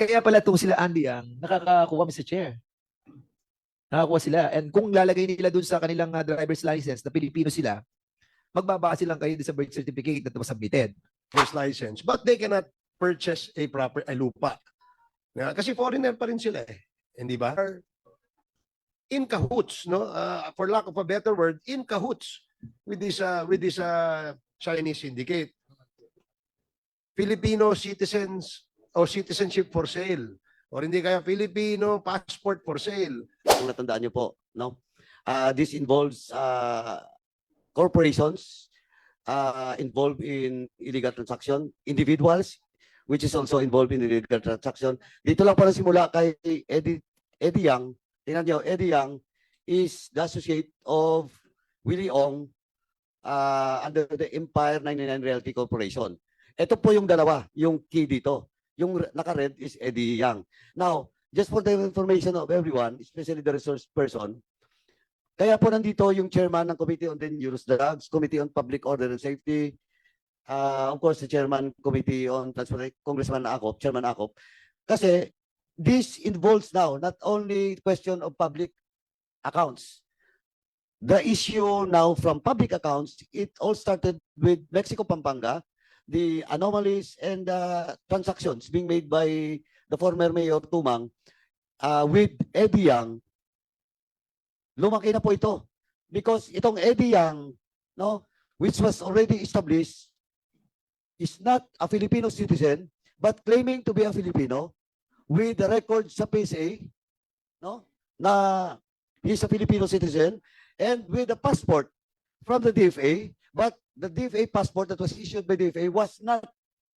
Kaya pala itong sila Andy ang nakakakuha Mr. Chair. Nakakuha sila. And kung lalagay nila dun sa kanilang uh, driver's license na Pilipino sila, magbabase lang kayo sa birth certificate na submitted. first license. But they cannot purchase a proper a lupa. Nga, kasi foreigner pa rin sila eh. Hindi ba? In cahoots, no? Uh, for lack of a better word, in cahoots with this uh, with this uh, Chinese syndicate. Filipino citizens or citizenship for sale. Or hindi kaya Filipino passport for sale. kung natandaan niyo po, no? Uh, this involves uh, corporations uh, involved in illegal transaction, individuals which is also involved in illegal transaction. Dito lang para simula kay Eddie, Eddie Yang. Tingnan niyo, Eddie Yang is the associate of Willie Ong uh, under the Empire 99 Realty Corporation. Ito po yung dalawa, yung key dito. Yung naka-red is Eddie Yang. Now, just for the information of everyone, especially the resource person, kaya po nandito yung chairman ng Committee on Dangerous Drugs, Committee on Public Order and Safety, uh, of course, the chairman Committee on Transport, Congressman Akop, Chairman Akop, kasi this involves now not only question of public accounts. The issue now from public accounts, it all started with Mexico Pampanga, the anomalies and uh, transactions being made by the former Mayor Tumang uh, with Eddie Yang, lumaki na po ito. Because itong Eddie Yang, no, which was already established, is not a Filipino citizen, but claiming to be a Filipino with the record sa PSA, no, na he's a Filipino citizen, and with a passport from the DFA, but the DFA passport that was issued by DFA was not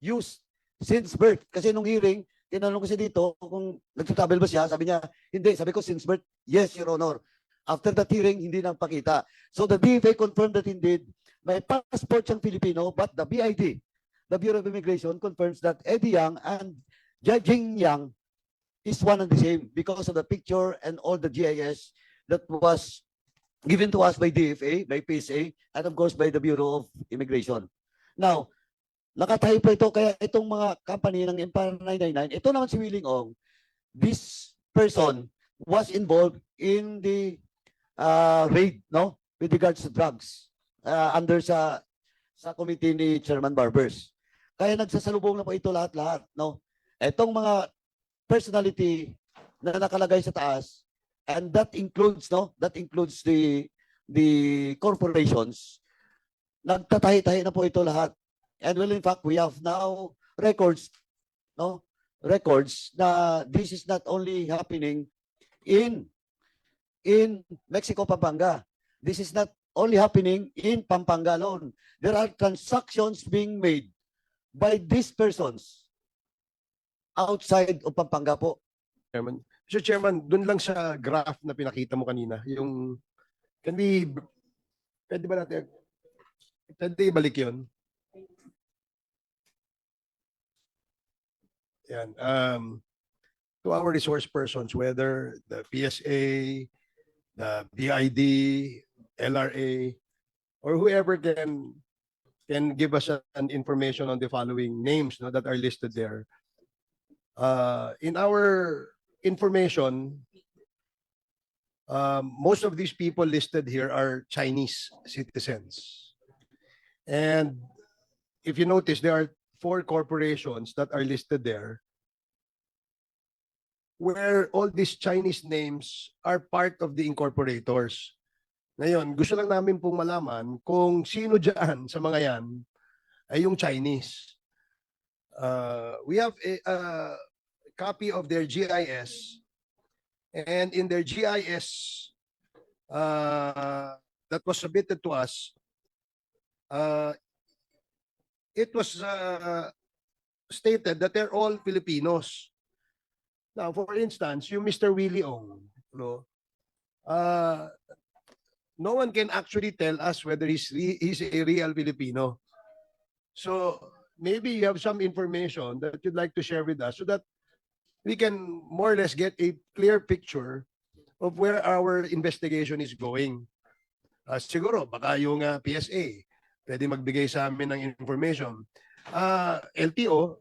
used since birth. Kasi nung hearing, tinanong ko siya dito kung nagtatravel ba siya, sabi niya, hindi. Sabi ko, since birth, yes, Your Honor. After that hearing, hindi nang pakita. So the DFA confirmed that indeed, may passport siyang Filipino, but the BID, the Bureau of Immigration, confirms that Eddie Yang and Jing Yang is one and the same because of the picture and all the GIS that was given to us by DFA, by PSA, and of course by the Bureau of Immigration. Now, nakatayo pa ito, kaya itong mga company ng Empire 999, ito naman si Willing Ong, this person was involved in the uh, raid, no? With regards to drugs, uh, under sa sa committee ni Chairman Barbers. Kaya nagsasalubong na po ito lahat-lahat, no? Etong mga personality na nakalagay sa taas, and that includes, no? That includes the the corporations. Nagtatahi-tahi na po ito lahat. And well, in fact, we have now records, no? Records na this is not only happening in in Mexico, Pampanga. This is not only happening in Pampanga alone. There are transactions being made by these persons outside of Pampanga po. Chairman. Mr. Chairman, dun lang sa graph na pinakita mo kanina, yung, can we, pwede ba natin, pwede ibalik yun? Yan. Um, to our resource persons, whether the PSA, the BID, LRA, or whoever can can give us an information on the following names no, that are listed there. Uh, in our information, um, most of these people listed here are Chinese citizens. And if you notice, there are four corporations that are listed there where all these Chinese names are part of the incorporators. Ngayon, gusto lang namin pong malaman kung sino dyan sa mga yan ay yung Chinese. Uh, we have a, a copy of their GIS and in their GIS uh, that was submitted to us, uh, it was uh, stated that they're all Filipinos. Now, for instance, yung Mr. Willie Ong, no, uh, no one can actually tell us whether he's, re- he's a real Filipino. So maybe you have some information that you'd like to share with us so that we can more or less get a clear picture of where our investigation is going. Uh, siguro, baka yung uh, PSA, pwede magbigay sa amin ng information. Uh, LTO,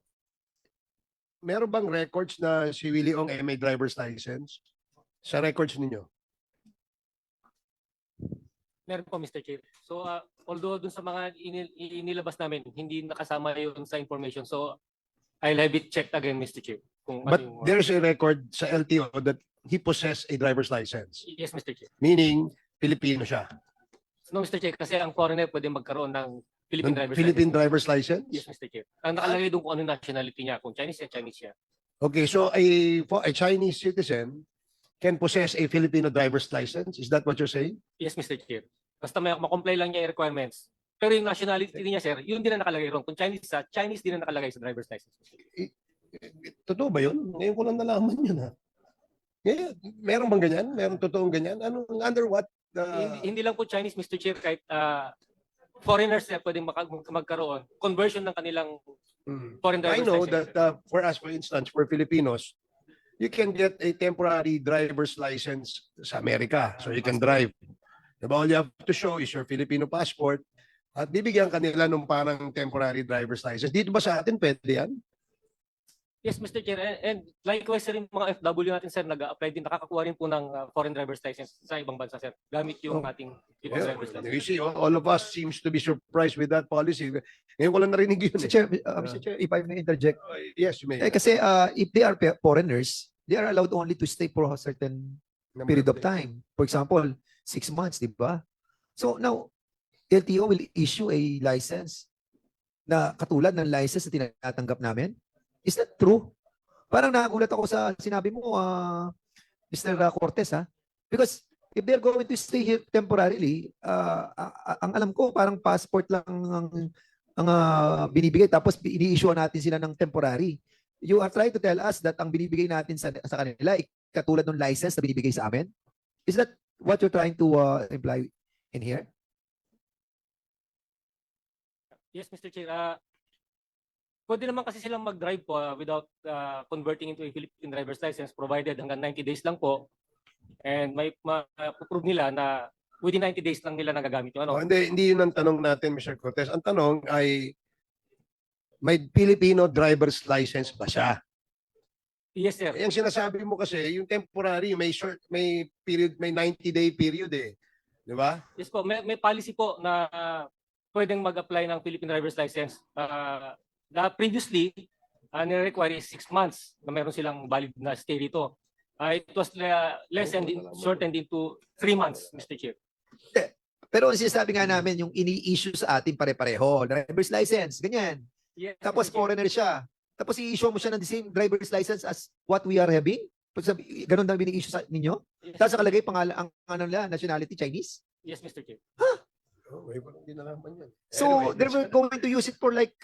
meron bang records na si Willie Ong ay may driver's license? Sa records ninyo? Meron po, Mr. Chair. So, uh, although dun sa mga inil- inilabas namin, hindi nakasama yun sa information. So, I'll have it checked again, Mr. Chair. Kung ano But there's a record sa LTO that he possessed a driver's license. Yes, Mr. Chair. Meaning, Filipino siya. No, Mr. Chair, kasi ang foreigner pwede magkaroon ng Philippine Ng driver's Philippine license. driver's license? Yes, Mr. Chair. Ang nakalagay doon kung ano nationality niya. Kung Chinese siya, Chinese siya. Okay, so a, for a Chinese citizen can possess a Filipino driver's license? Is that what you're saying? Yes, Mr. Chair. Basta may makomply lang niya yung requirements. Pero yung nationality niya, sir, yun din na nakalagay ron. Kung Chinese sa Chinese din na nakalagay sa driver's license. Totoo ba yun? Ngayon ko lang nalaman yun ha. Ngayon, meron bang ganyan? Meron totoong ganyan? Ano, under what? uh, hindi, hindi lang po Chinese, Mr. Chair, kahit ah, foreigners na pwedeng maka- magkaroon. Conversion ng kanilang mm. foreign I driver's know license. that uh, for us, for instance, for Filipinos, you can get a temporary driver's license sa Amerika. So you can drive. Diba? All you have to show is your Filipino passport at bibigyan kanila nung parang temporary driver's license. Dito ba sa atin pwede yan? Yes, Mr. Chair. And, and likewise yung mga FW natin, sir, nag-apply din, nakakakuha rin po ng ah, foreign driver's license sa ibang bansa, sir. Gamit yung Oh. ating Yeah. driver's You license. see, all, all of us seems to be surprised with that policy. Ngayon ko lang narinig yun. Mr. eh. Chair, uh, Mr. Chair, if I may interject. Uh, Yes, you may. Eh, kasi uh, if they are foreigners, they are allowed only to stay for a certain Number period of time. For example, six months, di ba? So now, LTO will issue a license na katulad ng license na tinatanggap namin. Is that true? Parang nagulat ako sa sinabi mo, ah, Mr. Cortez, ha? Because if they're going to stay here temporarily, ah, ah, ah, ang alam ko, parang passport lang ang, ang ah, binibigay. Tapos ini-issue natin sila ng temporary. You are trying to tell us that ang binibigay natin sa, sa kanila, ay katulad ng license na binibigay sa amin? Is that what you're trying to uh, imply in here? Yes, Mr. Chair. Ah, pwede naman kasi silang mag-drive po ah, without ah, converting into a Philippine driver's license provided hanggang 90 days lang po. And may ma-prove nila na within 90 days lang nila nagagamit yung ano. Oh, hindi, hindi yun ang tanong natin, Mr. Cortez. Ang tanong ay, may Filipino driver's license ba siya? Yes, sir. Yung sinasabi mo kasi, yung temporary, may short, may period, may 90-day period eh. Di ba? Yes po, may, may policy po na ah, pwedeng mag-apply ng Philippine driver's license. Uh, previously, uh, nire-require is six months na meron silang valid na stay dito. Ah, it was uh, lessened, in, shortened into three months, Mr. Chair. Pero ang sinasabi nga namin, yung ini-issue sa atin pare-pareho, driver's license, ganyan. Yes, Tapos foreigner siya. Tapos i-issue mo siya ng the same driver's license as what we are having? Ganun daw bini-issue sa ninyo? Yes, Tapos nakalagay pangalan, ang ano nila, nationality Chinese? yes, Mr. Chair. Oh, may parang hindi nalaman yun. So, Anyway, they were going to use it for like...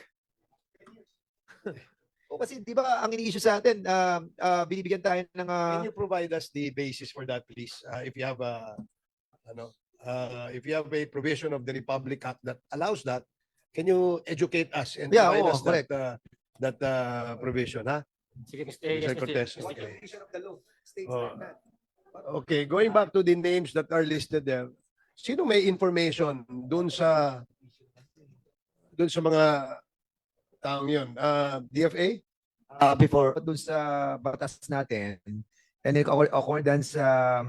o kasi di ba ang ini-issue sa atin, uh, uh, binibigyan tayo ng... uh, Can you provide us the basis for that, please? Uh, if you have a, ano, uh, if you have a provision of the Republic Act that allows that, can you educate us and Yeah, provide oo, us that, uh, that uh, provision, ha? Sige, Mr. eh, yes, Mr. Mr. Cortez. Mr. Chair. Okay. Oh. Okay, going back to the names that are listed there, sino may information dun sa dun sa mga taong yun? Uh, DFA? Uh, before, doon sa batas natin and then accord- accordance sa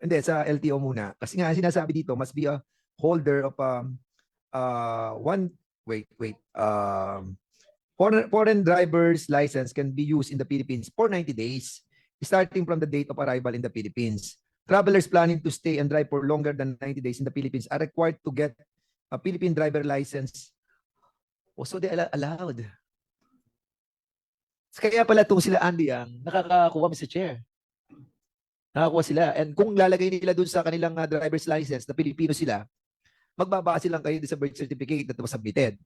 hindi sa LTO muna kasi nga sinasabi dito must be a holder of um uh one wait wait um foreign foreign driver's license can be used in the Philippines for 90 days starting from the date of arrival in the Philippines travelers planning to stay and drive for longer than 90 days in the Philippines are required to get a Philippine driver license also they are allowed kaya pala itong sila Andy ang nakakakuha Mr. Chair. Nakakuha sila. And kung lalagay nila dun sa kanilang uh, driver's license na Pilipino sila, magbabase lang kayo sa birth certificate na submitted.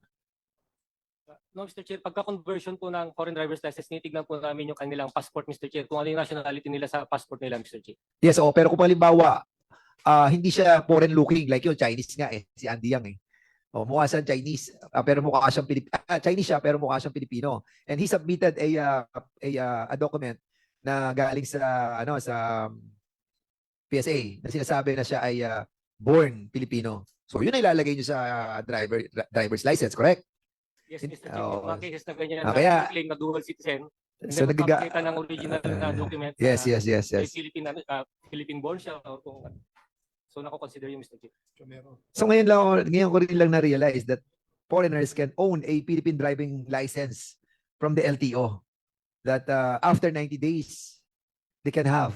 No, Mr. Chair, pagka-conversion po ng foreign driver's license, tinitignan po namin yung kanilang passport, Mr. Chair, kung ano yung nationality nila sa passport nila, Mr. Chair. Yes, oo. Pero kung halimbawa, ah, hindi siya foreign looking, like yung Chinese nga eh, si Andy Yang eh. Oh, mukha siyang Chinese, ah, pero mukha siyang Pilip ah, Chinese siya pero mukha siyang Pilipino. And he submitted a ah, a, ah, a document na galing sa ano sa um, PSA na sinasabi na siya ay ah, born Filipino. So yun ay ilalagay niyo sa ah, driver dri- driver's license, correct? Yes, Mr. Chair, oo. mga cases na ganyan Ah, na kaya- claim na dual citizen, So Hindi nagaga magpapakita ng original na Ah, document. Yes, na yes, yes, may yes. Philippine, ano, ah, Philippine born siya. Or kung, so nako-consider yung Mr. Chair. So ngayon lang ako- ngayon ko rin lang na-realize that foreigners can own a Philippine driving license from the LTO. That uh, after 90 days, they can have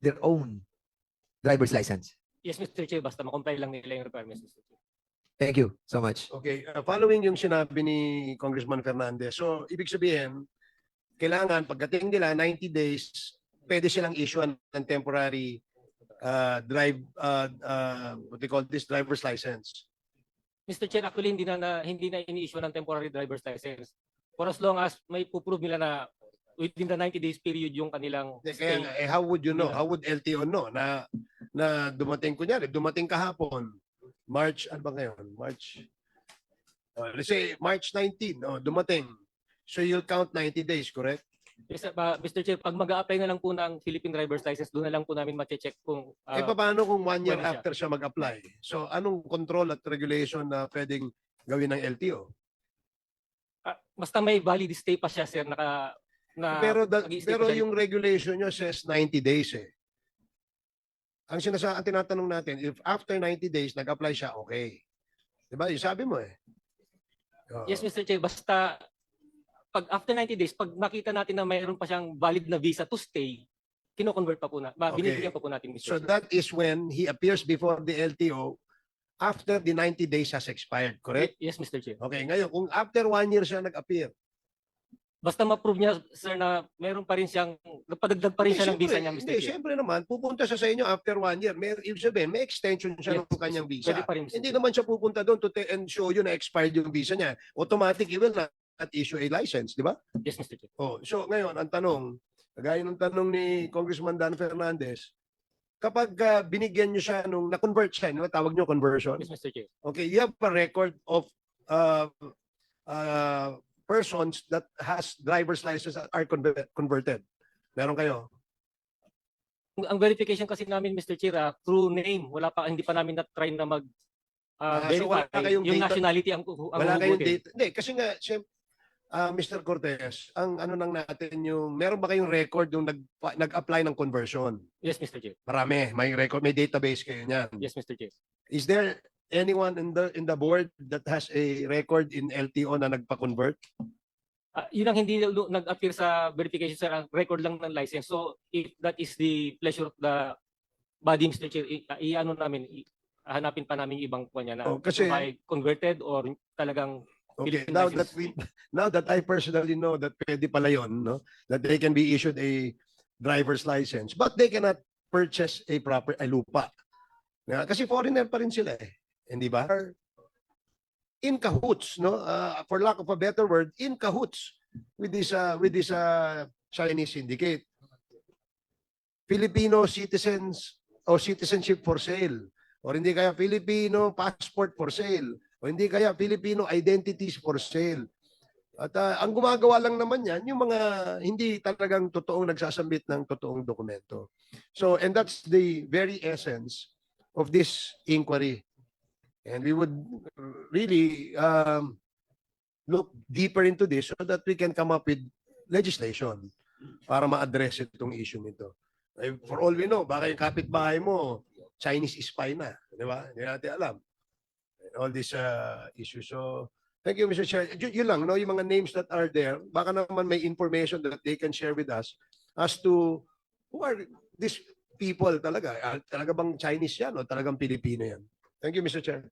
their own driver's license. Yes, Mr. Chair, basta makomply lang nila yung requirements, Mr. Chair. Thank you so much. Okay, uh, following yung sinabi ni Congressman Fernandez. So, ibig sabihin, kailangan pagdating nila 90 days, pwede silang issue ng temporary uh, drive uh, uh, what they call this driver's license. Mr. Chair, actually hindi na, na hindi na ini-issue ng temporary driver's license. For as long as may puprove nila na within the 90 days period yung kanilang Kaya stay. nga, eh, how would you know? Yeah. How would LTO know na na dumating kunyari, dumating kahapon, March, ano ba ngayon? March, uh, let's say March 19, oh, dumating. So you'll count 90 days, correct? Yes, uh, Mr. Chair, pag mag-a-apply na lang po ng Philippine driver's license, doon na lang po namin ma-check kung eh ah, paano kung one year pwede siya. after siya mag-apply? So anong control at regulation na pwedeng gawin ng LTO? ah, basta may valid stay pa siya, sir, naka na pero mag-i-stay pero yung regulation nyo says 90 days eh. Ang sinasa ang tinatanong natin, if after 90 days nag-apply siya, okay. 'Di ba? Yung sabi mo eh. Oo. Yes, Mr. Chair, basta pag after 90 days, pag makita natin na mayroon pa siyang valid na visa to stay, kino-convert pa po na, ba, Okay. binibigyan pa po natin, Mr. So Chair. that is when he appears before the LTO after the 90 days has expired, correct? Yes, Mr. Chair. Okay, ngayon, kung after one year siya nag-appear, Basta ma-prove niya, sir, na meron pa rin siyang, nagpadagdag pa rin siya ng visa niya, Mr. Hindi, Chair. siyempre naman, pupunta siya sa inyo after one year. May, ibig sabihin, may extension siya Yes, ng kanyang visa. Pwede pa rin, Mr. Hindi Chair. naman siya pupunta doon to te- and show you na expired yung visa niya. Automatic, he will not issue a license, di ba? Yes, Mr. Chair. Oh, so ngayon, ang tanong, kagaya ng tanong ni Congressman Dan Fernandez, kapag ah, binigyan niyo siya nung na-convert siya, no? tawag niyo conversion, Yes, Mr. Chair. Okay, you have a record of uh, uh, persons that has driver's license that are conver- converted. Meron kayo? Ang- verification kasi namin, Mr. Ah, through name, wala pa, hindi pa namin na-try na mag ah, Ah, so wala verify kayong yung data- nationality ang, ang Wala kayong huhugutin. data. Hindi, kasi nga, siyem- ah, Mr. Cortez, ang ano nang natin yung, meron ba kayong record yung nag, nag-apply ng conversion? Yes, Mr. Chair. Marami, may record, may database kayo niyan. Yes, Mr. Chair. Is there anyone in the in the board that has a record in LTO na nagpa-convert? Ah, yun ang hindi nag-appear sa verification, sir, ang record lang ng license. So, if that is the pleasure of the body, Mr. Chair, ah, i-ano namin, i- hanapin pa namin yung ibang kuha niya na Oh, kasi- may converted or talagang Okay, Philippine now license. that we now that I personally know that pwede pala yun, no? That they can be issued a driver's license, but they cannot purchase a proper a lupa. Yeah, kasi foreigner pa rin sila eh. Hindi ba? In cahoots, no? Uh, for lack of a better word, in cahoots with this uh, with this uh, Chinese syndicate. Filipino citizens or citizenship for sale or hindi kaya Filipino passport for sale o hindi kaya Filipino identities for sale. At ah, ang gumagawa lang naman yan, yung mga hindi talagang totoong nagsasambit ng totoong dokumento. So, and that's the very essence of this inquiry. And we would really um, look deeper into this so that we can come up with legislation para ma-address itong issue nito. Eh, For all we know, baka yung kapitbahay mo, Chinese spy na. Di ba? Hindi natin alam all these uh, issues. So, thank you, Mr. Chair. Y- yun lang, no, yung mga names that are there, baka naman may information that they can share with us as to who are these people talaga. Ah, Talaga bang Chinese yan o talagang Pilipino yan? Thank you, Mr. Chair.